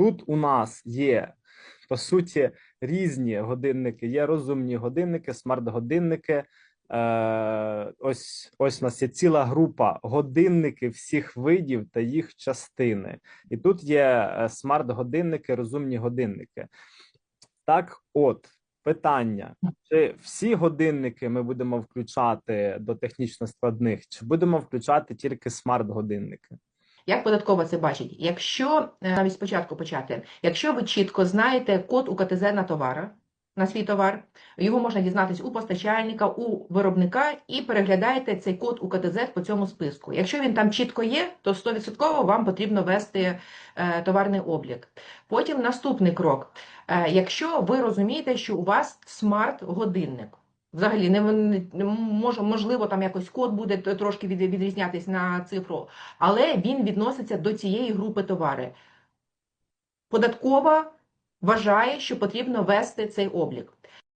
тут у нас є по суті різні годинники. Є розумні годинники, смарт-годинники. Е, ось ось у нас є ціла група годинники всіх видів та їх частини. І тут є е, смарт-годинники, розумні годинники. Так, от питання: чи всі годинники ми будемо включати до технічно складних, чи будемо включати тільки смарт-годинники? Як податкова це бачить? Якщо е, навіть спочатку почати, якщо ви чітко знаєте код УКТЗ на товара, на свій товар, його можна дізнатись у постачальника, у виробника і переглядаєте цей код УКТЗ по цьому списку. Якщо він там чітко є, то 100% вам потрібно вести е, товарний облік. Потім наступний крок. Е, якщо ви розумієте, що у вас смарт-годинник, Взагалі, не, не може, можливо, там якось код буде трошки від, відрізнятись на цифру, але він відноситься до цієї групи товари. Податкова вважає, що потрібно вести цей облік.